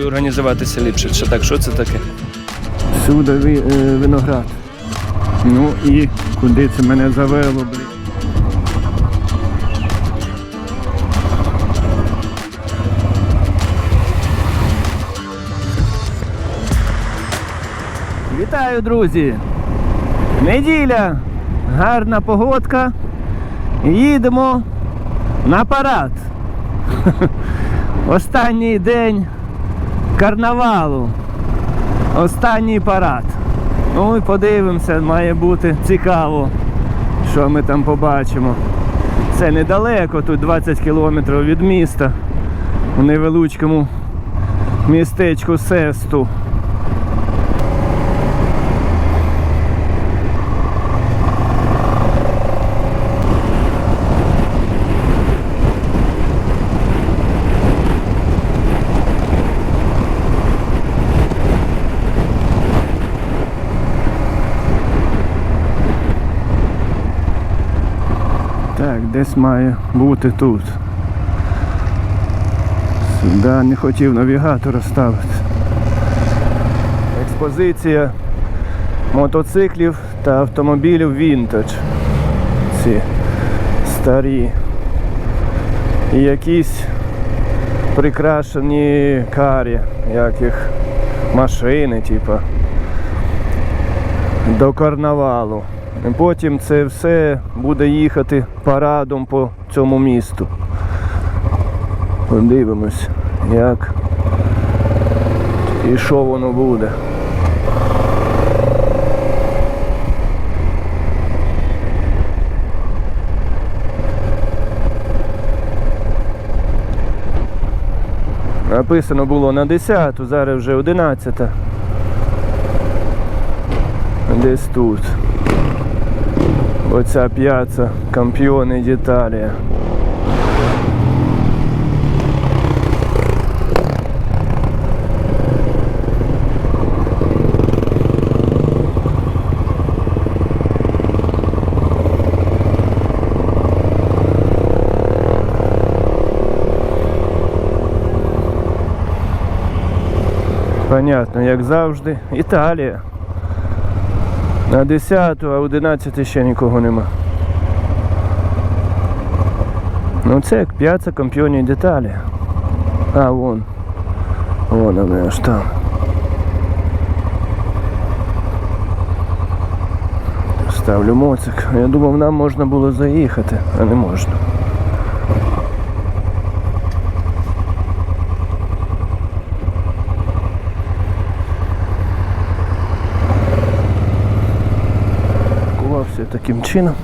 би організуватися ліпше. Чи так, що це таке? Всюди е, виноград. Ну і куди це мене завело, блін. Вітаю, друзі! Неділя, гарна погодка. Їдемо на парад. Останній день карнавалу. Останній парад. Ну і подивимося, має бути цікаво, що ми там побачимо. Це недалеко, тут 20 кілометрів від міста, у невеличкому містечку Сесту. Так, десь має бути тут. Сюди не хотів навігатора ставити. Експозиція мотоциклів та автомобілів Vintage. Ці старі. І якісь прикрашені карі, як їх машини, типа. До карнавалу. Потім це все буде їхати парадом по цьому місту. Подивимось, як і що воно буде. Написано було на 10, зараз вже 11. Десь тут. Оця п'яца Кампіони d'Italia. Понятно, як завжди. Італія. На 10, а 11 ще нікого нема. Ну це як п'яца кампіонів деталі. А, вон. Вон вони аж там. Ставлю моцик. Я думав, нам можна було заїхати, а не можна. Таким чином.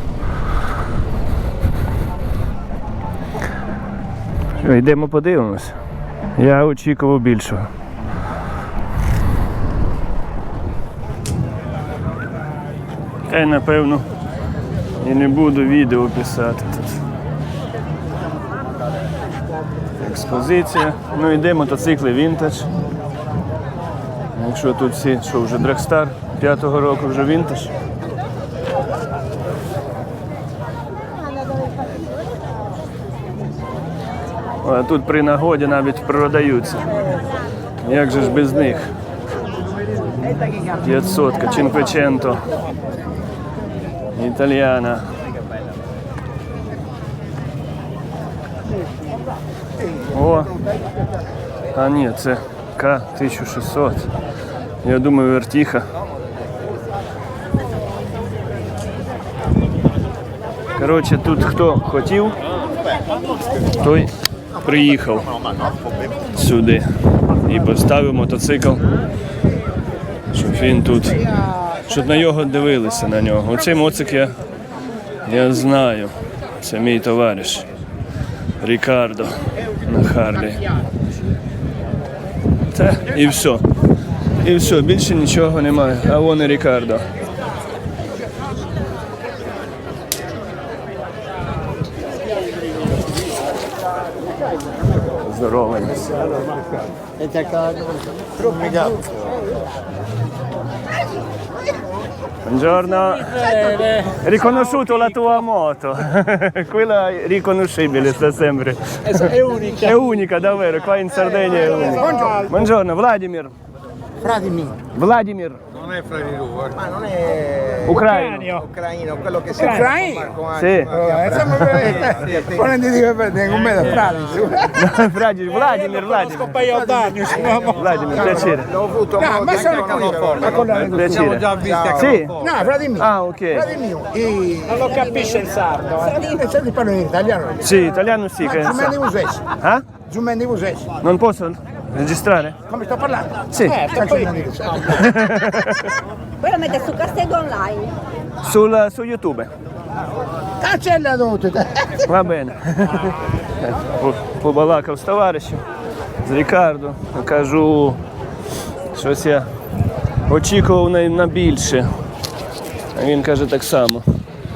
Йдемо подивимось. Я очікував більшого. Й напевно і не буду відео писати тут. Експозиція. Ну йде мотоцикли вінтаж. Якщо тут всі, що вже Драгстар, п'ятого року вже вінтаж. А тут при нагоді навіть продаються. Як же ж без них? 500, Cinquecento, Італіана. О! А ні, це К-1600. Я думаю, вертіха. Коротше, тут хто хотів, той приїхав сюди і поставив мотоцикл, щоб він тут, щоб на нього дивилися на нього. Оцей моцик я, я знаю. Це мій товариш Рікардо на Харлі. Та і все. І все, більше нічого немає. А вон і Рікардо. bellissimo. Allora, intercalato. Troppicato. Buongiorno. Riconosciuto la tua moto. Quella è riconoscibile sta sempre. È unica. È unica davvero, qua in Sardegna è eh, unica. Buongiorno. Buongiorno Vladimir. Vladimir. Vladimir. Non è fra di due. Ma non è ucraino. Ucraino, quello che si Ucraino? Marco Sì. Eh, siamo veramente- Poi non ti dico per te, con me da frasi. Vladimir, Vladimir, Vladimir. io danni, Vladimir, piacere. L'ho avuto No, ma di sono Canoforte. Ma con la Piacere. Siamo già visti a Sì. No, Vladimir. Ah, ok. Vladimir. E... Non lo capisce il sardo. Eh. Senti parlo in italiano. Sì, italiano sì, che Ma ne. Usesi. Ah? Zumendi Usesi. Non posso registrare? Come sto parlando? Sì. Eh, io. Poi lo mette su Castello Online. Sul, su YouTube. Cancella tutto. Va bene. Побалакав з товаришем, з Рікардо. Кажу, щось я очікував на, на більше. А він каже так само.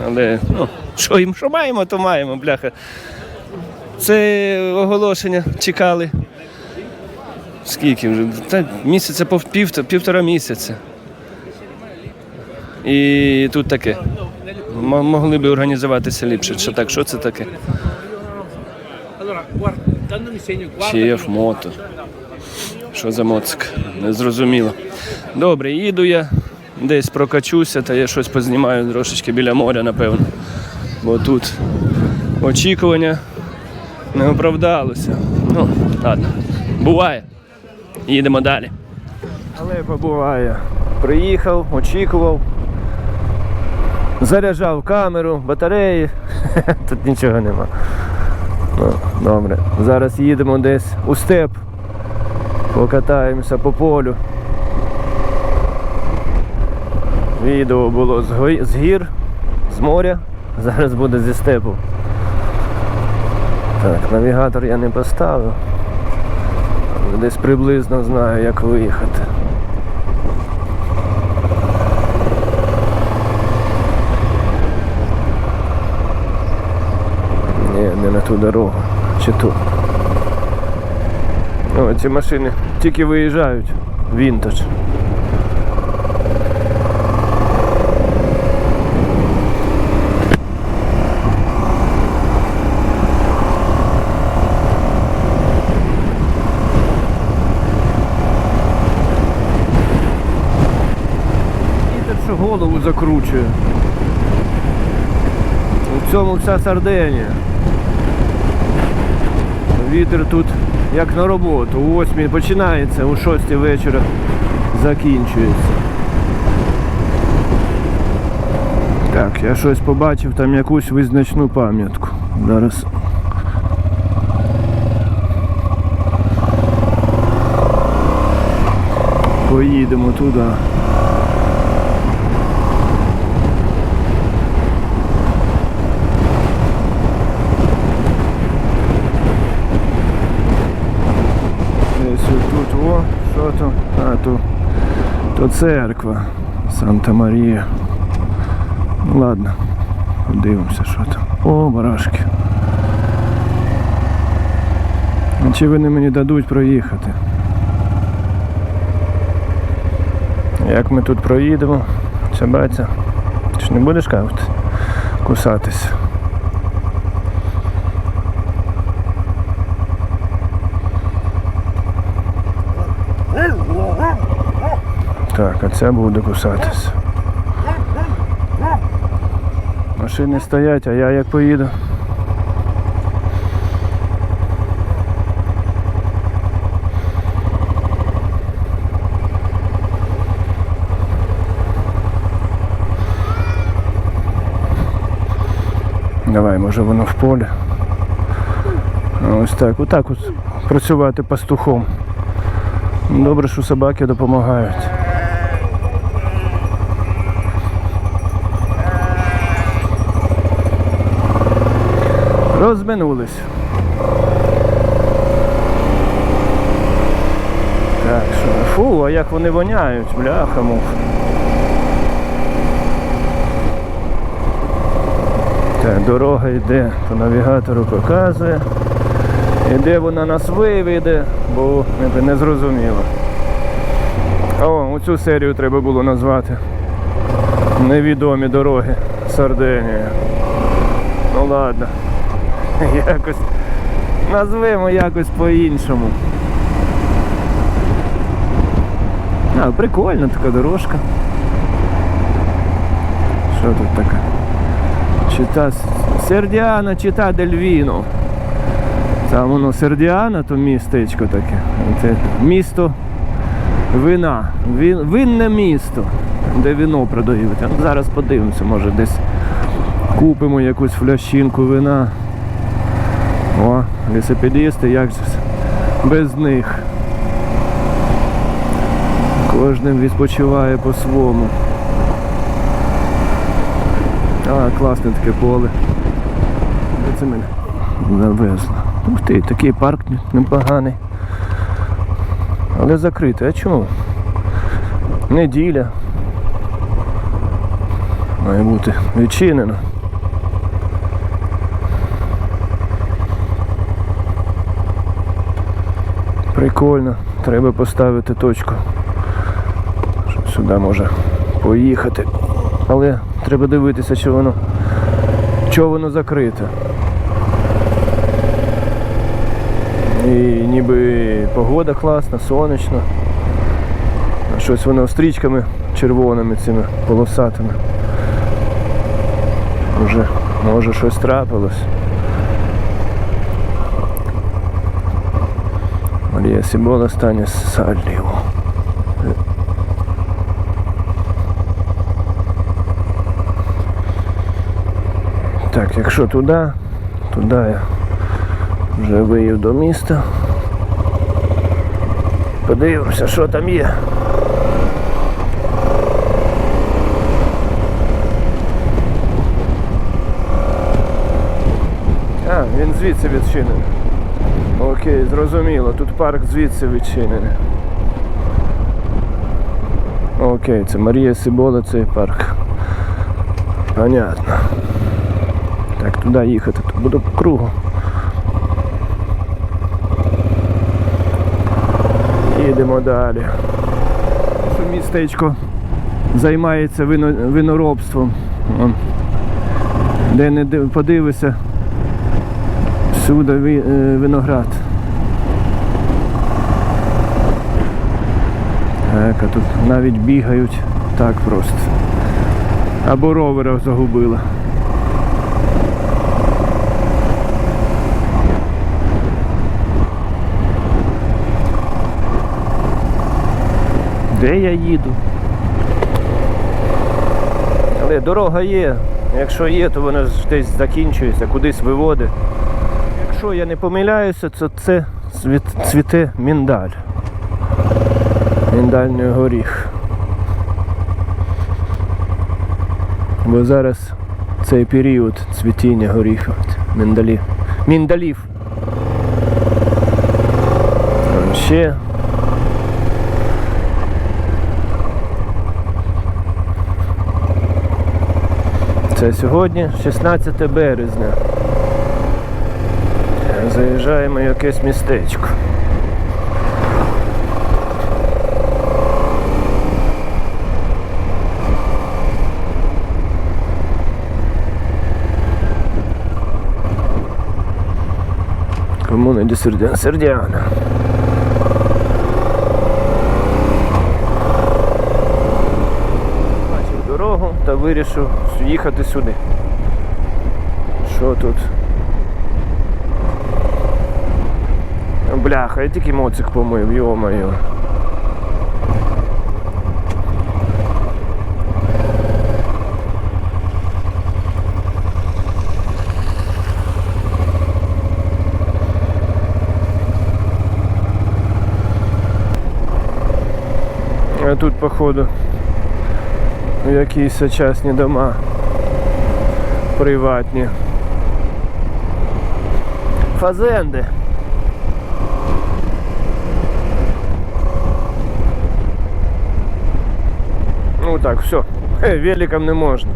Але ну, що їм, що маємо, то маємо, бляха. Це оголошення чекали. Скільки вже? Та місяця пів, півтора місяця. І тут таке. Могли б організуватися ліпше. Чи так, що це таке? Чиєв мото. Що за моцик? Не зрозуміло. Добре, їду я, десь прокачуся, та я щось познімаю трошечки біля моря, напевно. Бо тут очікування не оправдалося. Ну, ладно. Буває. Їдемо далі. Але побуває. Приїхав, очікував. Заряджав камеру, батареї. Тут нічого нема. Ну, добре. Зараз їдемо десь у степ. Покатаємося по полю. Відео було з, гір, з моря. Зараз буде зі степу. Так, навігатор я не поставив. Десь приблизно знаю, як виїхати. Ні, не на ту дорогу. Чи ту. О, ці машини тільки виїжджають. Вінтаж. Вітер, що голову закручує. У цьому вся Сарденія. Вітер тут як на роботу. У 8 починається, у 6 вечора закінчується. Так, я щось побачив, там якусь визначну пам'ятку. Зараз. Поїдемо туди. Десь тут, о, що там? А, то, то церква Санта Марія. Ну ладно, подивимося, що там. О, барашки. Чи вони мені дадуть проїхати? Як ми тут проїдемо? Собаця. Ти ж не будеш кажуть? Кусатись. Так, а це буде кусатись. Машини стоять, а я як поїду. Давай, може воно в полі. Ось так, отак от працювати пастухом. Добре, що собаки допомагають. Розминулись. Так, що? Фу, а як вони воняють, бляха мух. Так, дорога йде, по навігатору показує. І де вона нас виведе, бо не, зрозуміло. О, оцю серію треба було назвати. Невідомі дороги Сардинії. Ну ладно. Якось назвемо якось по-іншому. А, прикольна така дорожка. Що тут таке? Чита Сердіана, чита Дельвіно. Там воно Сердіана, то містечко таке. Це місто вина. Вин, винне місто, де вино продають. Зараз подивимося, може десь купимо якусь флящинку вина. О, велосипедисти, як без них. Кожен відпочиває по-своєму. А, класне таке поле. Де це мене завезло? Ух ти, такий парк непоганий. Але закритий. А чому? Неділя. Має бути відчинено. Прикольно. Треба поставити точку. Щоб сюди може поїхати. Але треба дивитися, чи воно, що воно закрите. І ніби погода класна, сонячна. Щось воно стрічками червоними цими полосатими. Може, може щось трапилось. Марія Сібола стане Салліво. Так, якщо туди, туди я вже виїв до міста. Подивимося, що там є. А, він звідси відчинений. Окей, зрозуміло, тут парк звідси відчинений. Окей, це Марія Сибола, цей парк. Понятно. Так, туди їхати, тут буду по кругу. Їдемо далі. Що містечко займається вино, виноробством. Де не подивися, всюди е, виноград. Так, а тут навіть бігають так просто. Або ровера загубила. Де я їду? Але дорога є. Якщо є, то вона десь закінчується, кудись виводить. Якщо я не помиляюся, то це цвіт- цвіте міндаль. Міндальний горіх. Бо зараз цей період цвітіння горіхів. Міндалів. Міндалів. Там ще. Це сьогодні 16 березня. Заїжджаємо в якесь містечко. Комуна ді Сердяна. Сердяна. Бачив дорогу та вирішив їхати сюди. Що тут? Бляха, я тільки моцик помив, йо-моє. А тут, походу, якісь сучасні дома приватні. Фазенди. Ну так, все. Хе, великом не можна.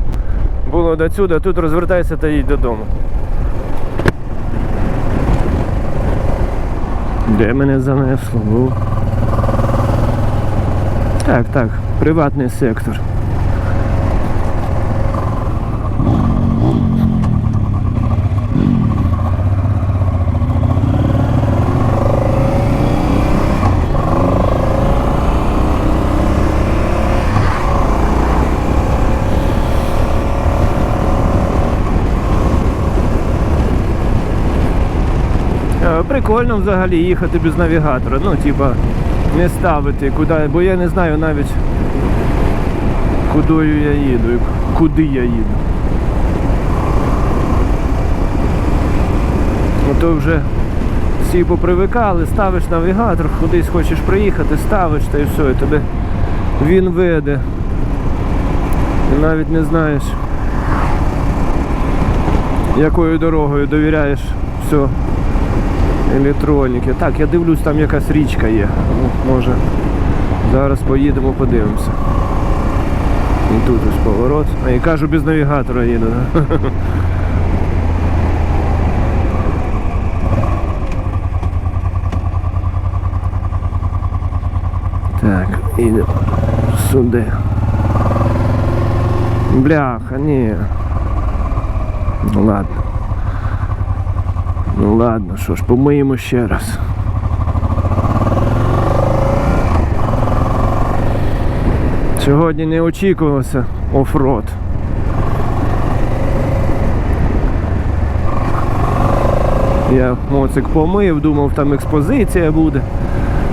Було до сюди, тут розвертайся та їдь додому. Де мене занесло? Так, так, приватний сектор. Прикольно взагалі їхати без навігатора. Ну, типа, не ставити куди, бо я не знаю навіть куди я їду, і куди я їду. Ну то вже всі попривикали, ставиш навігатор, кудись хочеш приїхати, ставиш та і все, і тебе він веде. І навіть не знаєш, якою дорогою довіряєш все електроніки. Так, я дивлюсь, там якась річка є. Ну, може, зараз поїдемо, подивимося. І тут ось поворот. А я кажу, без навігатора їду. Да? Так, їдемо сюди. Бляха, ні. Ладно. Ну ладно, що ж, помиємо ще раз. Сьогодні не очікувався офрод. Я моцик помив, думав там експозиція буде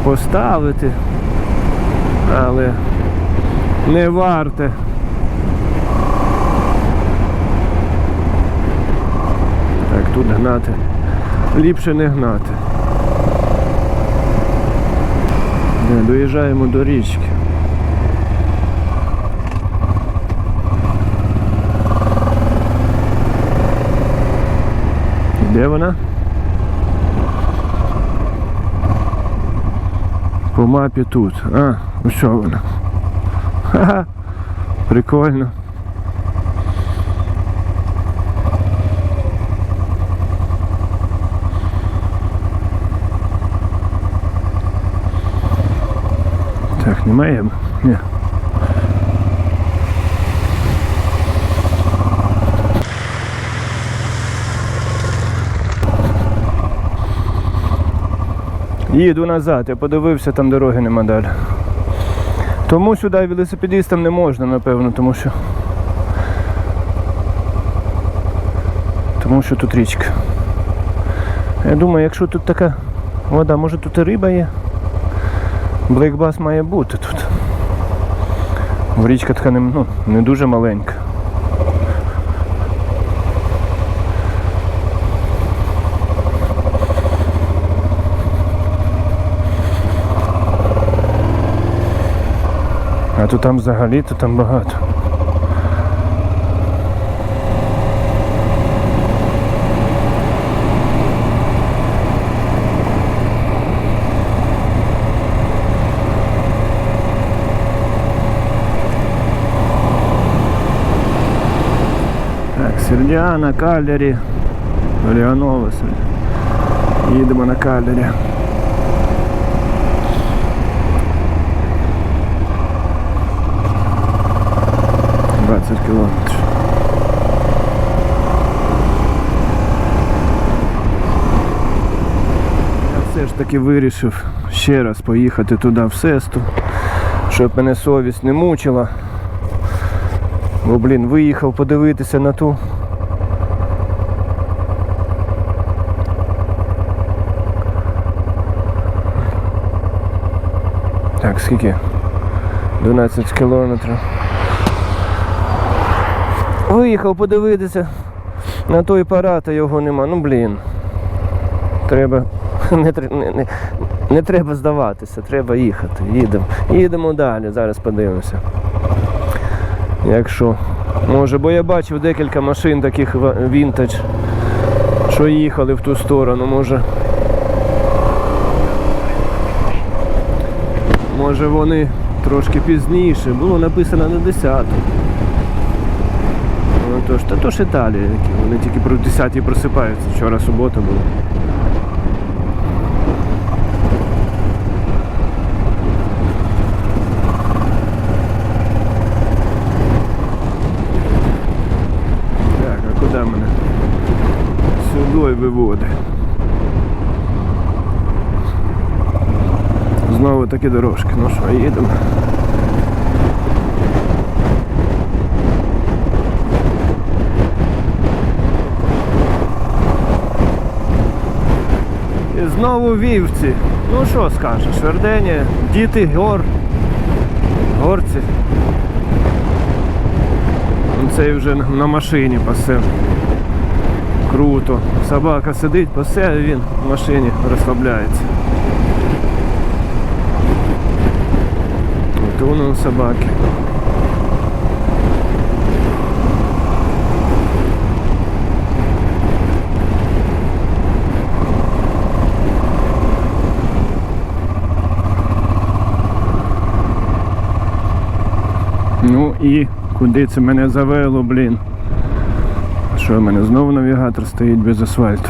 поставити. Але не варте. Так, тут гнати. Ліпше не гнати. Доїжджаємо до річки. Де вона? По мапі тут. А, що вона? Ха-ха. Прикольно. Немає? Ні. Їду назад, я подивився, там дороги нема далі. Тому сюди велосипедистам не можна, напевно, тому що. Тому що тут річка. Я думаю, якщо тут така вода, може тут і риба є. Блекбас має бути тут. Річка така не, ну, не дуже маленька. А то там взагалі, то там багато. Так, Сердяна, Каллері, Леонова. Їдемо на Каллері. Двадцять кілометрів. Я все ж таки вирішив ще раз поїхати туди в Сесту, щоб мене совість не мучила. Бо, блін, виїхав подивитися на ту. Так, скільки? 12 кілометрів. Виїхав подивитися на той апарат, а його нема. Ну блін. Треба. Не, не, не, не треба здаватися, треба їхати. Їдемо. Їдемо далі, зараз подивимося. Якщо. Може, бо я бачив декілька машин таких вінтаж, що їхали в ту сторону, може. Може вони трошки пізніше. Було написано на 10. Ну, то ж, та то ж Італія, які вони тільки про 10 просипаються. Вчора субота була. Так, а куди мене? Сюди виводить. Знову такі дорожки. Ну що, їдемо. І Знову вівці. Ну що скажеш, Вердені, діти гор. Горці. Цей вже на машині пасе. Круто. Собака сидить, пасе, а він в машині розслабляється. От воно собаки. Ну і куди це мене завело, блін? Що в мене знову навігатор стоїть без асфальту.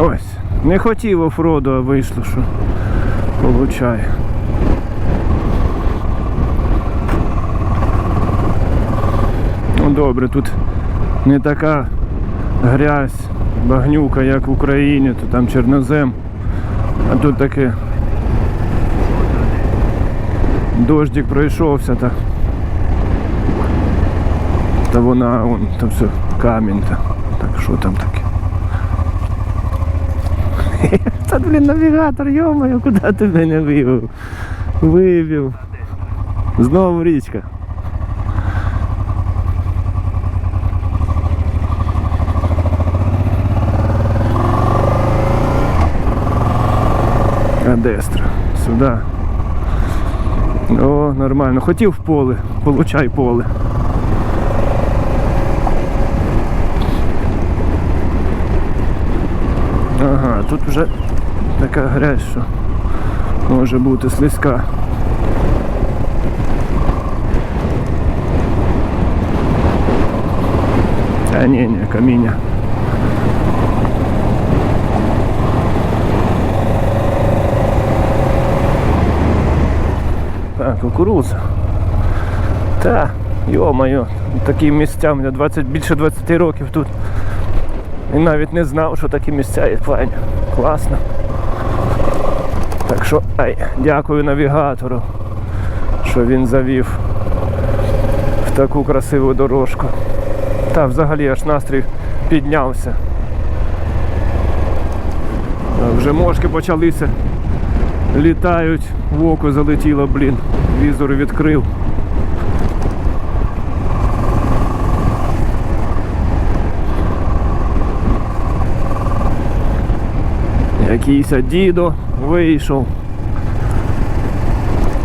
Ось, не хотів офроду, а вийшло, що получає. Добре, тут не така грязь, багнюка, як в Україні, то там чорнозем. А тут таке дождик пройшовся та, та вона вон, там все камінь. Та, так що там таке? Та блін навігатор, йомаю, куди ти мене вивів? Вивів. Знову річка. Адестра. Сюди. О, нормально. Хотів в поле, получай поле. Ага, тут вже така грязь, що може бути слизька. Та ні, ні, каміння. Кукурудза. Та, йо-моє, такі місця, мене 20, більше 20 років тут. І навіть не знав, що такі місця є файні. Класно. Так що, ай, дякую навігатору, що він завів в таку красиву дорожку. Та взагалі аж настрій піднявся. Вже мошки почалися. Літають, в око залетіло, блін. Візор відкрив. Якийсь дідо вийшов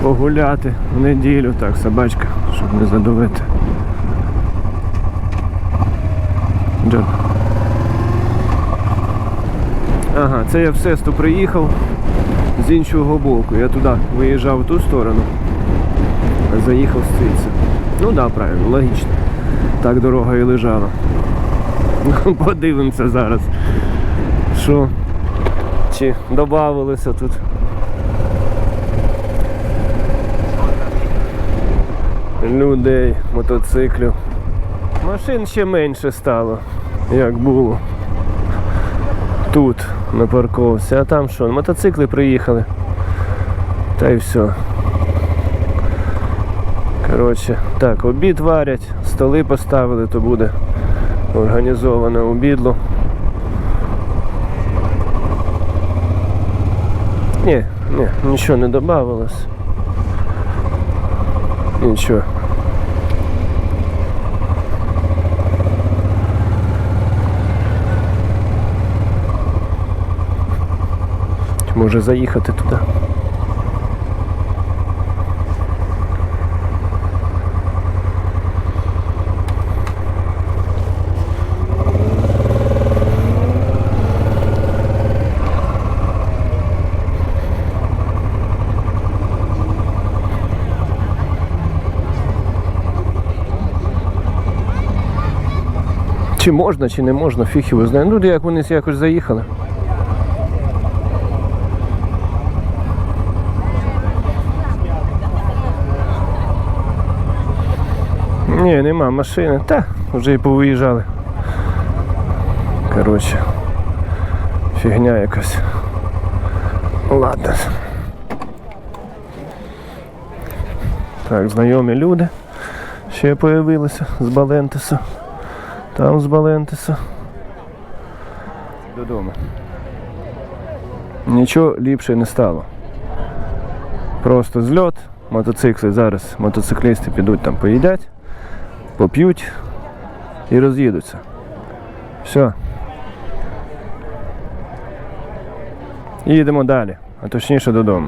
погуляти в неділю. Так, собачка, щоб не задавити. Ага, це я в сесту приїхав з іншого боку. Я туди виїжджав в ту сторону, заїхав звідси. Ну так, да, правильно, логічно. Так дорога і лежала. Подивимося зараз. Що? Чи додавалося тут? Людей, мотоциклів. Машин ще менше стало, як було. Тут на парковці, а там що, мотоцикли приїхали. Та й все. Коротше, так, обід варять, столи поставили, то буде організоване обідло. Ні, ні, нічого не додавалось. Нічого. Може заїхати туди. Чи можна, чи не можна, фіг його знає. Ну, як вони якось заїхали. Ні, нема машини. Та, вже і повиїжджали. Коротше, фігня якась. Ладно. Так, знайомі люди ще появилися з Балентеса. Там з Балентеса. Додому. Нічого ліпше не стало. Просто зльот, мотоцикли зараз мотоциклісти підуть там поїдять, поп'ють і роз'їдуться. Все. І їдемо далі, а точніше додому.